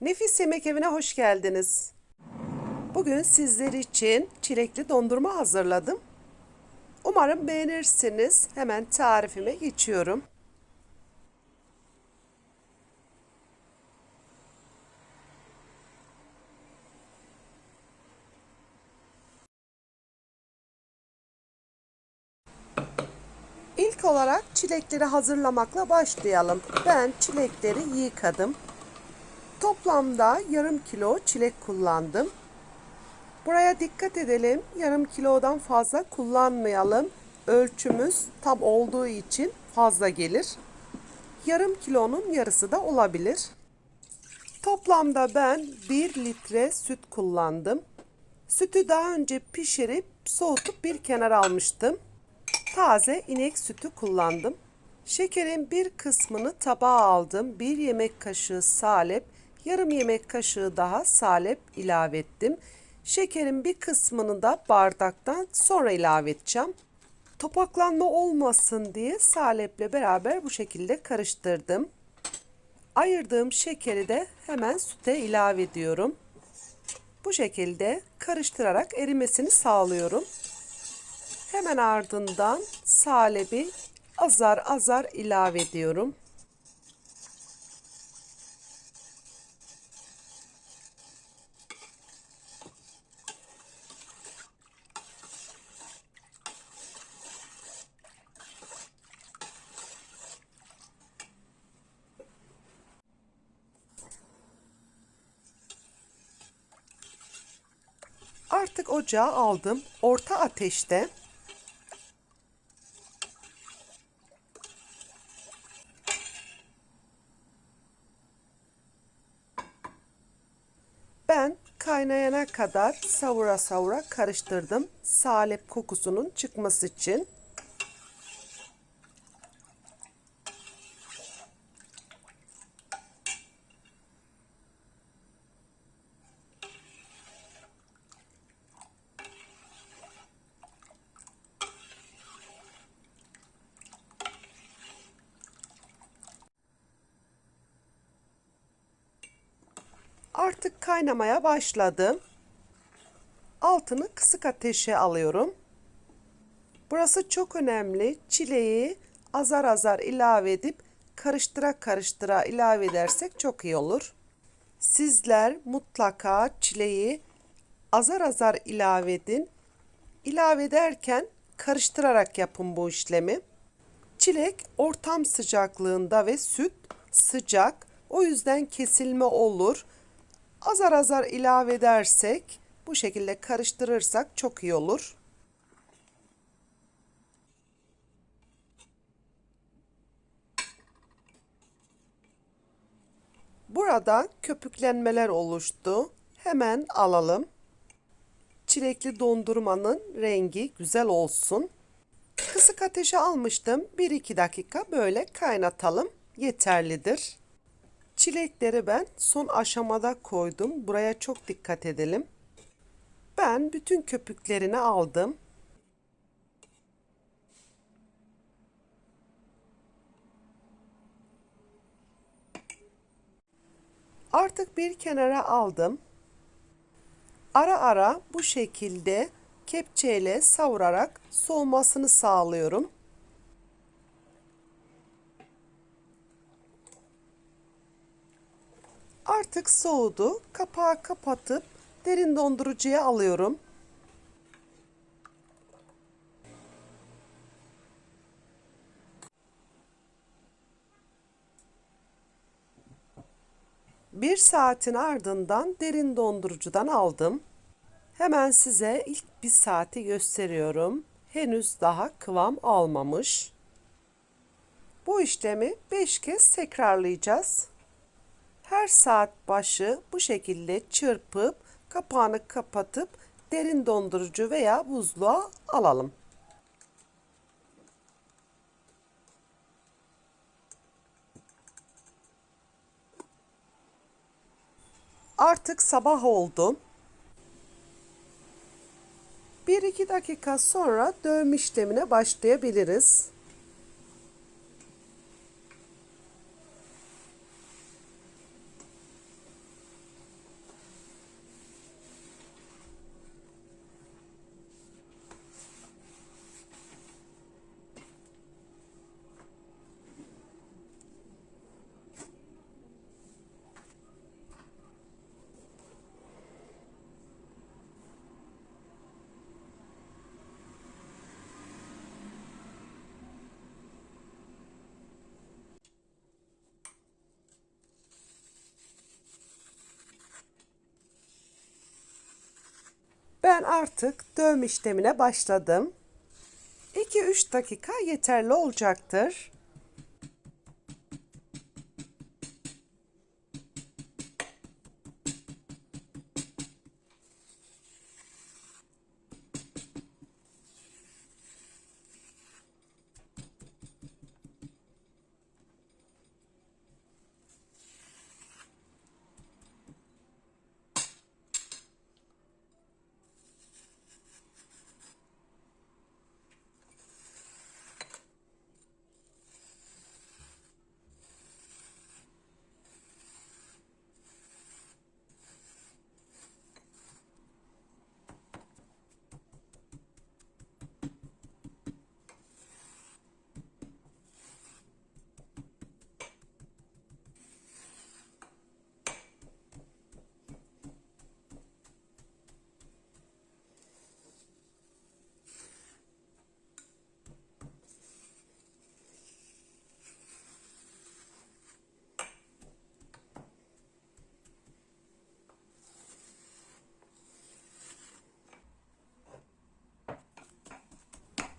Nefis Yemek Evi'ne hoş geldiniz. Bugün sizler için çilekli dondurma hazırladım. Umarım beğenirsiniz. Hemen tarifime geçiyorum. İlk olarak çilekleri hazırlamakla başlayalım. Ben çilekleri yıkadım. Toplamda yarım kilo çilek kullandım. Buraya dikkat edelim. Yarım kilodan fazla kullanmayalım. Ölçümüz tam olduğu için fazla gelir. Yarım kilonun yarısı da olabilir. Toplamda ben 1 litre süt kullandım. Sütü daha önce pişirip soğutup bir kenara almıştım. Taze inek sütü kullandım. Şekerin bir kısmını tabağa aldım. Bir yemek kaşığı salep, yarım yemek kaşığı daha salep ilave ettim. Şekerin bir kısmını da bardaktan sonra ilave edeceğim. Topaklanma olmasın diye saleple beraber bu şekilde karıştırdım. Ayırdığım şekeri de hemen süte ilave ediyorum. Bu şekilde karıştırarak erimesini sağlıyorum. Hemen ardından salebi azar azar ilave ediyorum. Artık ocağa aldım. Orta ateşte Ben kaynayana kadar savura savura karıştırdım. Salep kokusunun çıkması için. Artık kaynamaya başladı. Altını kısık ateşe alıyorum. Burası çok önemli. Çileği azar azar ilave edip karıştıra karıştıra ilave edersek çok iyi olur. Sizler mutlaka çileği azar azar ilave edin. İlave ederken karıştırarak yapın bu işlemi. Çilek ortam sıcaklığında ve süt sıcak. O yüzden kesilme olur. Azar azar ilave edersek bu şekilde karıştırırsak çok iyi olur. Burada köpüklenmeler oluştu. Hemen alalım. Çilekli dondurmanın rengi güzel olsun. Kısık ateşe almıştım. 1-2 dakika böyle kaynatalım. Yeterlidir. Çilekleri ben son aşamada koydum. Buraya çok dikkat edelim. Ben bütün köpüklerini aldım. Artık bir kenara aldım. Ara ara bu şekilde kepçeyle savurarak soğumasını sağlıyorum. Artık soğudu. Kapağı kapatıp derin dondurucuya alıyorum. Bir saatin ardından derin dondurucudan aldım. Hemen size ilk bir saati gösteriyorum. Henüz daha kıvam almamış. Bu işlemi 5 kez tekrarlayacağız. Her saat başı bu şekilde çırpıp kapağını kapatıp derin dondurucu veya buzluğa alalım. Artık sabah oldu. 1-2 dakika sonra dövme işlemine başlayabiliriz. Ben artık dövme işlemine başladım. 2-3 dakika yeterli olacaktır.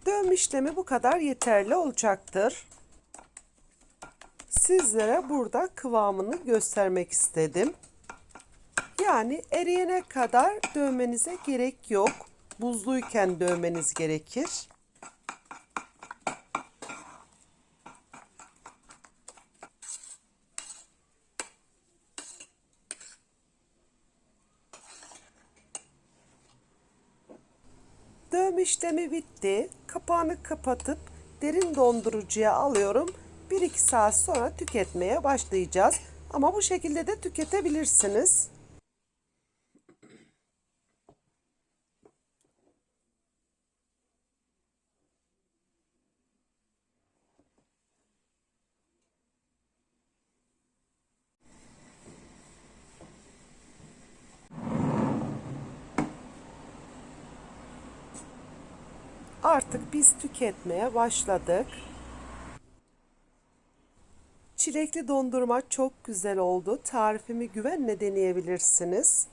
Dövme işlemi bu kadar yeterli olacaktır. Sizlere burada kıvamını göstermek istedim. Yani eriyene kadar dövmenize gerek yok. Buzluyken dövmeniz gerekir. Dövme işlemi bitti. Kapağını kapatıp derin dondurucuya alıyorum. 1-2 saat sonra tüketmeye başlayacağız. Ama bu şekilde de tüketebilirsiniz. Artık biz tüketmeye başladık. Çilekli dondurma çok güzel oldu. Tarifimi güvenle deneyebilirsiniz.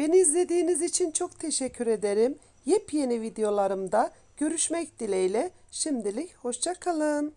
Beni izlediğiniz için çok teşekkür ederim. Yepyeni videolarımda görüşmek dileğiyle şimdilik hoşça kalın.